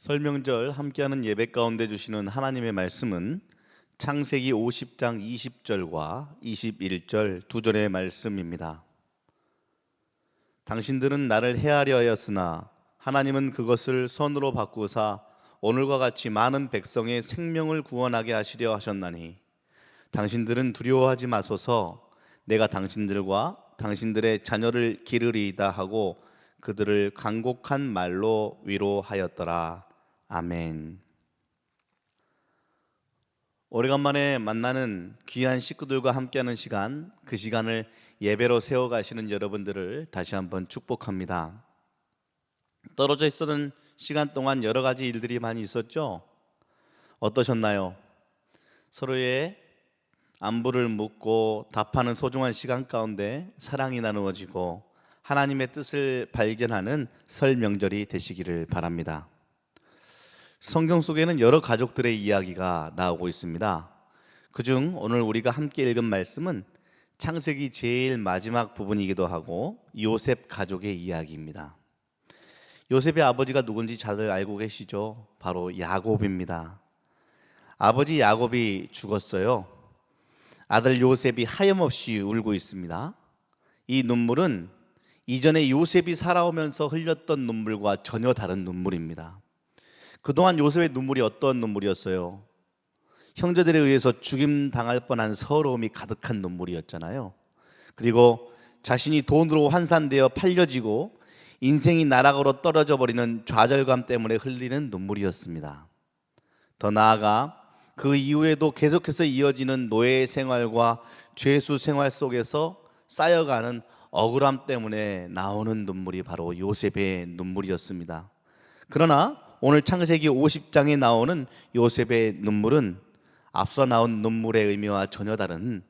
설명절 함께하는 예배 가운데 주시는 하나님의 말씀은 창세기 50장 20절과 21절 두 절의 말씀입니다. 당신들은 나를 헤아려 하였으나 하나님은 그것을 선으로 바꾸사 오늘과 같이 많은 백성의 생명을 구원하게 하시려 하셨나니 당신들은 두려워하지 마소서 내가 당신들과 당신들의 자녀를 기르리이다 하고 그들을 간곡한 말로 위로하였더라. 아멘. 오래간만에 만나는 귀한 식구들과 함께하는 시간, 그 시간을 예배로 세워가시는 여러분들을 다시 한번 축복합니다. 떨어져 있었던 시간 동안 여러 가지 일들이 많이 있었죠? 어떠셨나요? 서로의 안부를 묻고 답하는 소중한 시간 가운데 사랑이 나누어지고 하나님의 뜻을 발견하는 설 명절이 되시기를 바랍니다. 성경 속에는 여러 가족들의 이야기가 나오고 있습니다. 그중 오늘 우리가 함께 읽은 말씀은 창세기 제일 마지막 부분이기도 하고 요셉 가족의 이야기입니다. 요셉의 아버지가 누군지 다들 알고 계시죠? 바로 야곱입니다. 아버지 야곱이 죽었어요. 아들 요셉이 하염없이 울고 있습니다. 이 눈물은 이전에 요셉이 살아오면서 흘렸던 눈물과 전혀 다른 눈물입니다. 그동안 요셉의 눈물이 어떤 눈물이었어요? 형제들에 의해서 죽임 당할 뻔한 서러움이 가득한 눈물이었잖아요. 그리고 자신이 돈으로 환산되어 팔려지고 인생이 나락으로 떨어져 버리는 좌절감 때문에 흘리는 눈물이었습니다. 더 나아가 그 이후에도 계속해서 이어지는 노예 생활과 죄수 생활 속에서 쌓여가는 억울함 때문에 나오는 눈물이 바로 요셉의 눈물이었습니다. 그러나 오늘 창세기 50장에 나오는 요셉의 눈물은 앞서 나온 눈물의 의미와 전혀 다른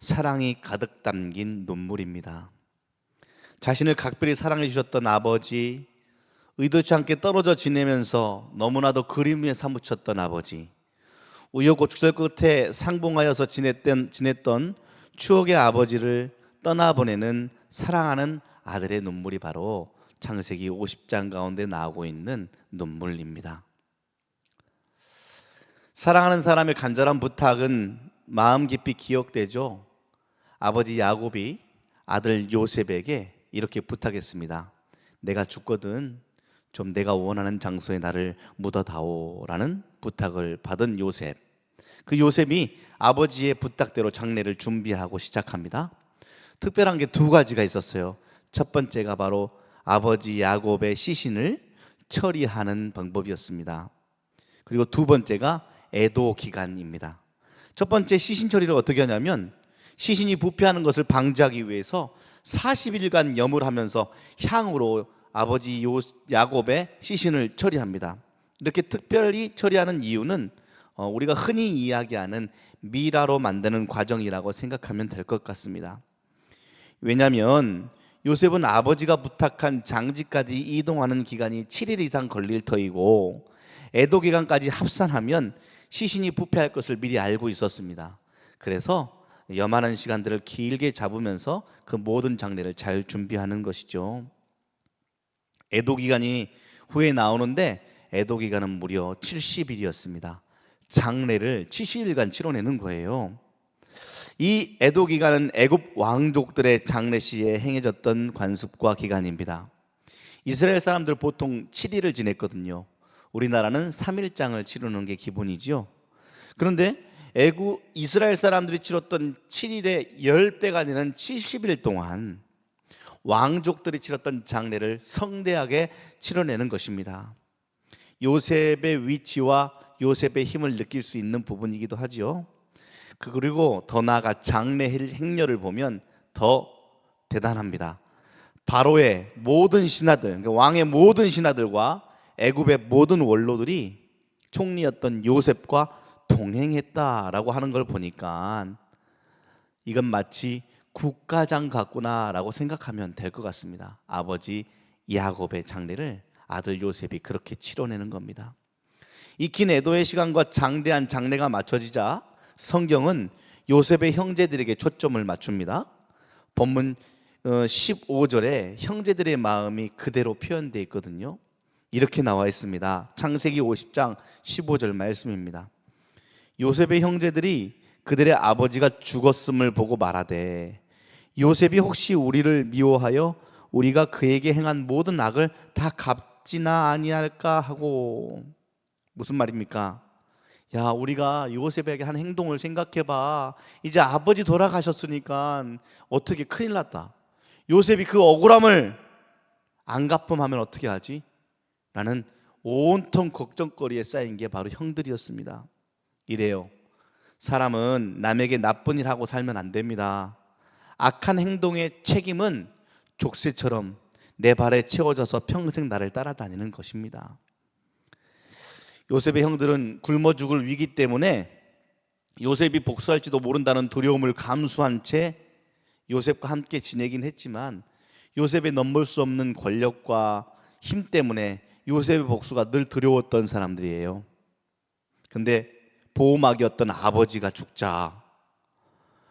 사랑이 가득 담긴 눈물입니다. 자신을 각별히 사랑해 주셨던 아버지, 의도치 않게 떨어져 지내면서 너무나도 그림에 사무쳤던 아버지, 우여곡절 끝에 상봉하여서 지냈던, 지냈던 추억의 아버지를 떠나보내는 사랑하는 아들의 눈물이 바로 창세기 50장 가운데 나오고 있는 눈물입니다. 사랑하는 사람의 간절한 부탁은 마음 깊이 기억되죠. 아버지 야곱이 아들 요셉에게 이렇게 부탁했습니다. 내가 죽거든 좀 내가 원하는 장소에 나를 묻어다오라는 부탁을 받은 요셉. 그 요셉이 아버지의 부탁대로 장례를 준비하고 시작합니다. 특별한 게 두 가지가 있었어요. 첫 번째가 바로 아버지 야곱의 시신을 처리하는 방법이었습니다. 그리고 두 번째가 애도 기간입니다. 첫 번째 시신 처리를 어떻게 하냐면 시신이 부패하는 것을 방지하기 위해서 40일간 염을 하면서 향으로 아버지 요, 야곱의 시신을 처리합니다. 이렇게 특별히 처리하는 이유는 어, 우리가 흔히 이야기하는 미라로 만드는 과정이라고 생각하면 될 것 같습니다. 왜냐하면 요셉은 아버지가 부탁한 장지까지 이동하는 기간이 7일 이상 걸릴 터이고 애도 기간까지 합산하면 시신이 부패할 것을 미리 알고 있었습니다. 그래서 염하는 시간들을 길게 잡으면서 그 모든 장례를 잘 준비하는 것이죠. 애도 기간이 후에 나오는데 애도 기간은 무려 70일이었습니다. 장례를 70일간 치러내는 거예요. 이 애도 기간은 애굽 왕족들의 장례 시에 행해졌던 관습과 기간입니다. 이스라엘 사람들 보통 7일을 지냈거든요. 우리나라는 3일장을 치르는 게 기본이지요. 그런데 애굽 이스라엘 사람들이 치렀던 7일의 10배가 되는 70일 동안 왕족들이 치렀던 장례를 성대하게 치러내는 것입니다. 요셉의 위치와 요셉의 힘을 느낄 수 있는 부분이기도 하지요. 그 그리고 더 나아가 장례 행렬을 보면 더 대단합니다. 바로의 모든 신하들, 그러니까 왕의 모든 신하들과 애굽의 모든 원로들이 총리였던 요셉과 동행했다라고 하는 걸 보니까 이건 마치 국가장 같구나라고 생각하면 될 것 같습니다. 아버지 야곱의 장례를 아들 요셉이 그렇게 치러내는 겁니다. 이긴 애도의 시간과 장대한 장례가 맞춰지자 성경은 요셉의 형제들에게 초점을 맞춥니다. 본문 15절에 어, 형제들의 마음이 그대로 표현되어 있거든요. 이렇게 나와 있습니다. 창세기 50장 15절 말씀입니다. 요셉의 형제들이 그들의 아버지가 죽었음을 보고 말하되 요셉이 혹시 우리를 미워하여 우리가 그에게 행한 모든 악을 다 갚지나 아니할까 하고 무슨 말입니까? 야, 우리가 요셉에게 한 행동을 생각해 봐. 이제 아버지 돌아가셨으니까 어떻게 큰일 났다. 요셉이 그 억울함을 안 갚음하면 어떻게 하지? 라는 온통 걱정거리에 쌓인 게 바로 형들이었습니다. 이래요. 사람은 남에게 나쁜 일 하고 살면 안 됩니다. 악한 행동의 책임은 족쇄처럼 내 발에 채워져서 평생 나를 따라다니는 것입니다. 요셉의 형들은 굶어 죽을 위기 때문에 요셉이 복수할지도 모른다는 두려움을 감수한 채 요셉과 함께 지내긴 했지만 요셉의 넘볼 수 없는 권력과 힘 때문에 요셉의 복수가 늘 두려웠던 사람들이에요. 근데 보호막이었던 아버지가 죽자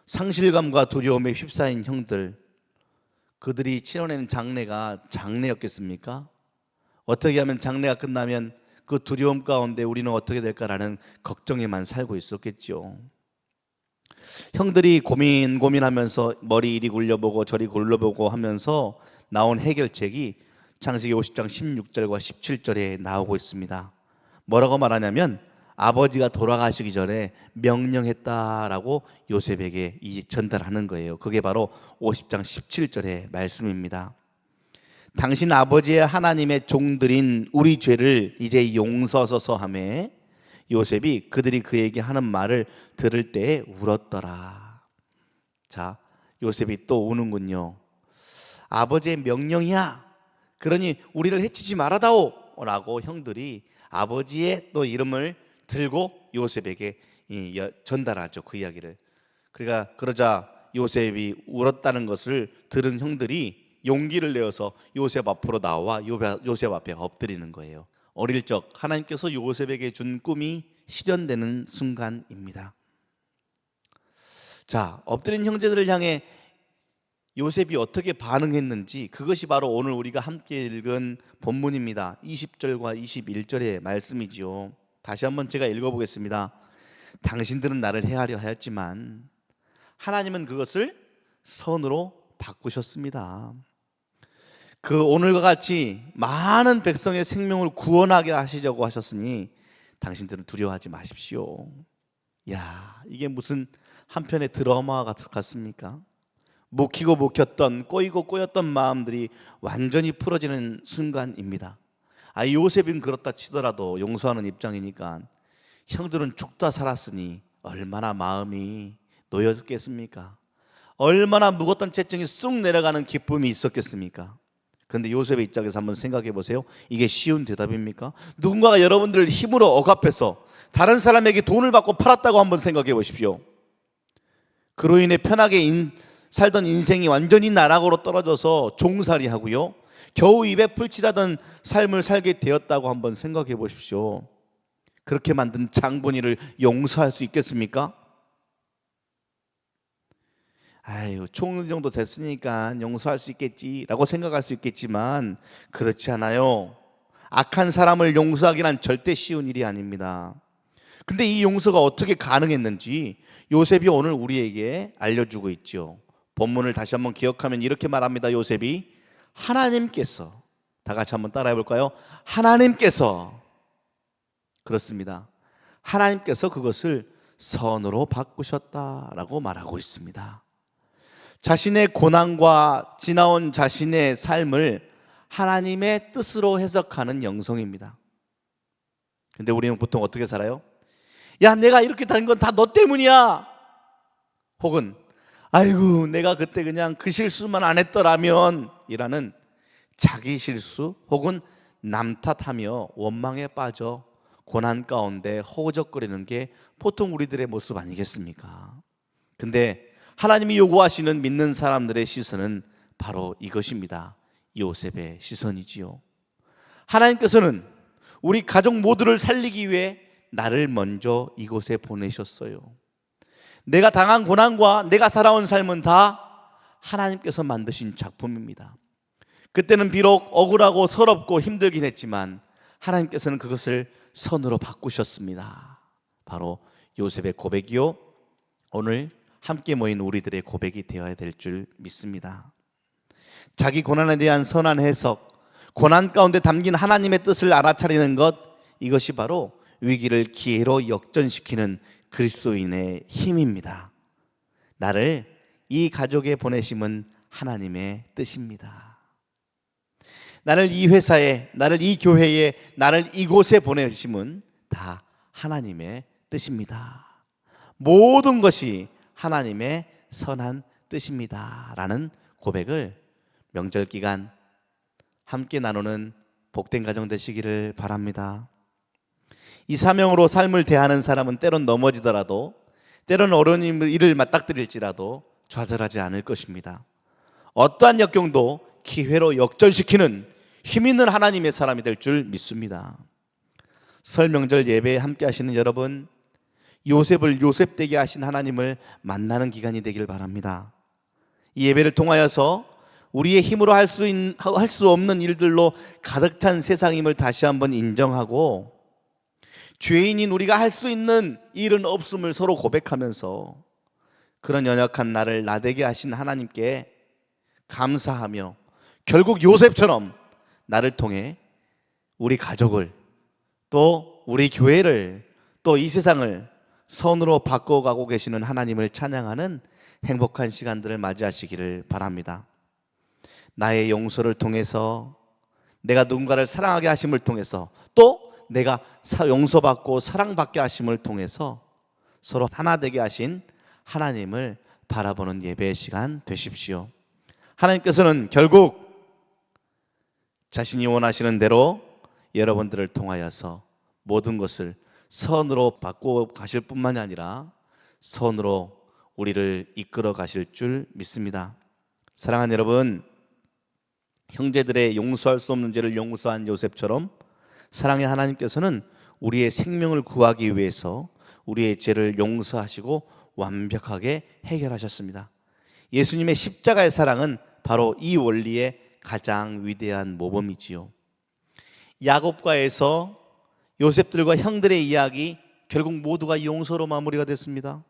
상실감과 두려움에 휩싸인 형들 그들이 치러내는 장례가 장례였겠습니까? 어떻게 하면 장례가 끝나면 그 두려움 가운데 우리는 어떻게 될까라는 걱정에만 살고 있었겠죠. 형들이 고민 고민하면서 머리 이리 굴려보고 저리 굴려보고 하면서 나온 해결책이 창세기 50장 16절과 17절에 나오고 있습니다. 뭐라고 말하냐면 아버지가 돌아가시기 전에 명령했다라고 요셉에게 이 전달하는 거예요. 그게 바로 50장 17절의 말씀입니다. 당신 아버지의 하나님의 종들인 우리 죄를 이제 용서서서 하매 요셉이 그들이 그에게 하는 말을 들을 때에 울었더라. 자, 요셉이 또 우는군요. 아버지의 명령이야. 그러니 우리를 해치지 말아다오. 라고 형들이 아버지의 또 이름을 들고 요셉에게 전달하죠. 그 이야기를. 그러니까 그러자 요셉이 울었다는 것을 들은 형들이 용기를 내어서 요셉 앞으로 나와 요셉 앞에 엎드리는 거예요. 어릴 적 하나님께서 요셉에게 준 꿈이 실현되는 순간입니다. 자, 엎드린 형제들을 향해 요셉이 어떻게 반응했는지 그것이 바로 오늘 우리가 함께 읽은 본문입니다. 20절과 21절의 말씀이지요. 다시 한번 제가 읽어보겠습니다. 당신들은 나를 해하려 하였지만 하나님은 그것을 선으로 바꾸셨습니다. 그 오늘과 같이 많은 백성의 생명을 구원하게 하시려고 하셨으니 당신들은 두려워하지 마십시오. 야, 이게 무슨 한편의 드라마 같- 같습니까? 묵히고 묵혔던 꼬이고 꼬였던 마음들이 완전히 풀어지는 순간입니다. 아, 요셉은 그렇다 치더라도 용서하는 입장이니까 형들은 죽다 살았으니 얼마나 마음이 놓였겠습니까? 얼마나 묵었던 채증이 쑥 내려가는 기쁨이 있었겠습니까? 근데 요셉의 입장에서 한번 생각해 보세요. 이게 쉬운 대답입니까? 누군가가 여러분들을 힘으로 억압해서 다른 사람에게 돈을 받고 팔았다고 한번 생각해 보십시오. 그로 인해 편하게 인- 살던 인생이 완전히 나락으로 떨어져서 종살이 하고요. 겨우 입에 풀칠하던 삶을 살게 되었다고 한번 생각해 보십시오. 그렇게 만든 장본인을 용서할 수 있겠습니까? 아유, 총 정도 됐으니까 용서할 수 있겠지라고 생각할 수 있겠지만 그렇지 않아요. 악한 사람을 용서하기란 절대 쉬운 일이 아닙니다. 근데 이 용서가 어떻게 가능했는지 요셉이 오늘 우리에게 알려주고 있죠. 본문을 다시 한번 기억하면 이렇게 말합니다. 요셉이 하나님께서 다 같이 한번 따라해 볼까요? 하나님께서 그렇습니다. 하나님께서 그것을 선으로 바꾸셨다라고 말하고 있습니다. 자신의 고난과 지나온 자신의 삶을 하나님의 뜻으로 해석하는 영성입니다. 근데 우리는 보통 어떻게 살아요? 야, 내가 이렇게 된 건 다 너 때문이야. 혹은 아이고, 내가 그때 그냥 그 실수만 안 했더라면 이라는 자기 실수 혹은 남 탓하며 원망에 빠져 고난 가운데 허우적거리는 게 보통 우리들의 모습 아니겠습니까? 근데 하나님이 요구하시는 믿는 사람들의 시선은 바로 이것입니다. 요셉의 시선이지요. 하나님께서는 우리 가족 모두를 살리기 위해 나를 먼저 이곳에 보내셨어요. 내가 당한 고난과 내가 살아온 삶은 다 하나님께서 만드신 작품입니다. 그때는 비록 억울하고 서럽고 힘들긴 했지만 하나님께서는 그것을 선으로 바꾸셨습니다. 바로 요셉의 고백이요. 오늘 함께 모인 우리들의 고백이 되어야 될 줄 믿습니다. 자기 고난에 대한 선한 해석, 고난 가운데 담긴 하나님의 뜻을 알아차리는 것, 이것이 바로 위기를 기회로 역전시키는 그리스도인의 힘입니다. 나를 이 가족에 보내심은 하나님의 뜻입니다. 나를 이 회사에, 나를 이 교회에, 나를 이곳에 보내심은 다 하나님의 뜻입니다. 모든 것이 하나님의 선한 뜻입니다. 라는 고백을 명절 기간 함께 나누는 복된 가정 되시기를 바랍니다. 이 사명으로 삶을 대하는 사람은 때론 넘어지더라도 때론 어려운 일을 맞닥뜨릴지라도 좌절하지 않을 것입니다. 어떠한 역경도 기회로 역전시키는 힘 있는 하나님의 사람이 될 줄 믿습니다. 설 명절 예배에 함께 하시는 여러분, 요셉을 요셉 되게 하신 하나님을 만나는 기간이 되길 바랍니다. 이 예배를 통하여서 우리의 힘으로 할 수 할 수 없는 일들로 가득 찬 세상임을 다시 한번 인정하고 죄인인 우리가 할 수 있는 일은 없음을 서로 고백하면서 그런 연약한 나를 나되게 하신 하나님께 감사하며 결국 요셉처럼 나를 통해 우리 가족을 또 우리 교회를 또 이 세상을 선으로 바꿔가고 계시는 하나님을 찬양하는 행복한 시간들을 맞이하시기를 바랍니다. 나의 용서를 통해서 내가 누군가를 사랑하게 하심을 통해서 또 내가 용서받고 사랑받게 하심을 통해서 서로 하나 되게 하신 하나님을 바라보는 예배의 시간 되십시오. 하나님께서는 결국 자신이 원하시는 대로 여러분들을 통하여서 모든 것을 선으로 바꾸어 가실 뿐만이 아니라 선으로 우리를 이끌어 가실 줄 믿습니다. 사랑하는 여러분, 형제들의 용서할 수 없는 죄를 용서한 요셉처럼 사랑의 하나님께서는 우리의 생명을 구하기 위해서 우리의 죄를 용서하시고 완벽하게 해결하셨습니다. 예수님의 십자가의 사랑은 바로 이 원리의 가장 위대한 모범이지요. 야곱과에서 요셉들과 형들의 이야기 결국 모두가 용서로 마무리가 됐습니다.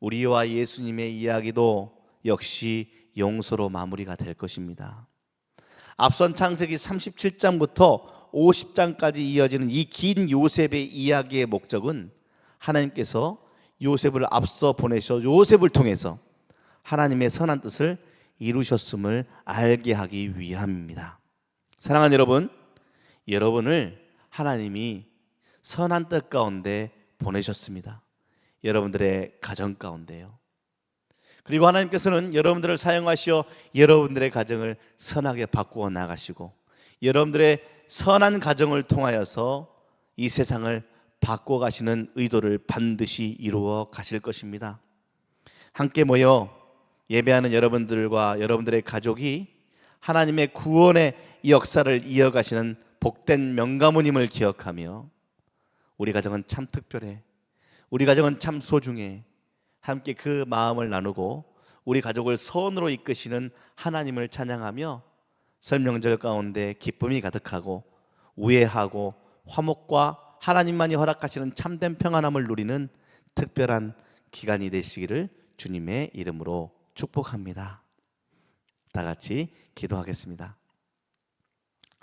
우리와 예수님의 이야기도 역시 용서로 마무리가 될 것입니다. 앞선 창세기 37장부터 50장까지 이어지는 이 긴 요셉의 이야기의 목적은 하나님께서 요셉을 앞서 보내셔 요셉을 통해서 하나님의 선한 뜻을 이루셨음을 알게 하기 위함입니다. 사랑하는 여러분, 여러분을 하나님이 선한 뜻 가운데 보내셨습니다. 여러분들의 가정 가운데요. 그리고 하나님께서는 여러분들을 사용하시어 여러분들의 가정을 선하게 바꾸어 나가시고 여러분들의 선한 가정을 통하여서 이 세상을 바꿔 가시는 의도를 반드시 이루어 가실 것입니다. 함께 모여 예배하는 여러분들과 여러분들의 가족이 하나님의 구원의 역사를 이어가시는 복된 명가모님을 기억하며 우리 가정은 참 특별해. 우리 가정은 참 소중해. 함께 그 마음을 나누고 우리 가족을 선으로 이끄시는 하나님을 찬양하며 설명절 가운데 기쁨이 가득하고 우애하고 화목과 하나님만이 허락하시는 참된 평안함을 누리는 특별한 기간이 되시기를 주님의 이름으로 축복합니다. 다 같이 기도하겠습니다.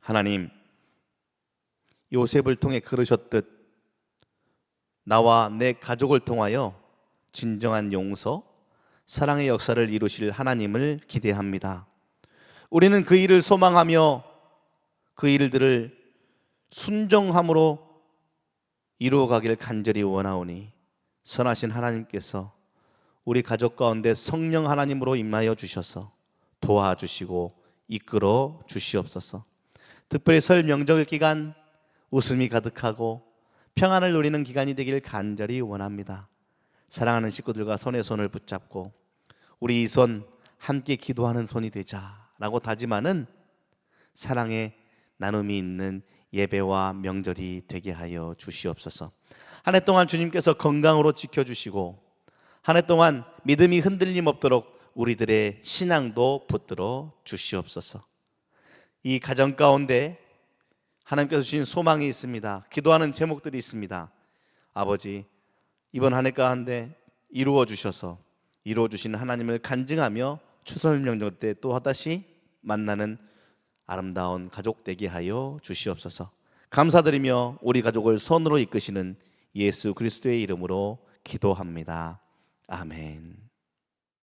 하나님, 요셉을 통해 그러셨듯 나와 내 가족을 통하여 진정한 용서, 사랑의 역사를 이루실 하나님을 기대합니다. 우리는 그 일을 소망하며 그 일들을 순정함으로 이루어가길 간절히 원하오니 선하신 하나님께서 우리 가족 가운데 성령 하나님으로 임하여 주셔서 도와주시고 이끌어 주시옵소서. 특별히 설 명절 기간 웃음이 가득하고 평안을 누리는 기간이 되길 간절히 원합니다. 사랑하는 식구들과 손에 손을 붙잡고 우리 이 손 함께 기도하는 손이 되자라고 다짐하는 사랑의 나눔이 있는 예배와 명절이 되게 하여 주시옵소서. 한 해 동안 주님께서 건강으로 지켜주시고 한 해 동안 믿음이 흔들림 없도록 우리들의 신앙도 붙들어 주시옵소서. 이 가정 가운데 하나님께서 주신 소망이 있습니다. 기도하는 제목들이 있습니다. 아버지, 이번 한 해 가운데 이루어 주셔서 이루어 주신 하나님을 간증하며 추설 명절 때 또 하다시 만나는 아름다운 가족 되게 하여 주시옵소서. 감사드리며 우리 가족을 선으로 이끄시는 예수 그리스도의 이름으로 기도합니다. 아멘.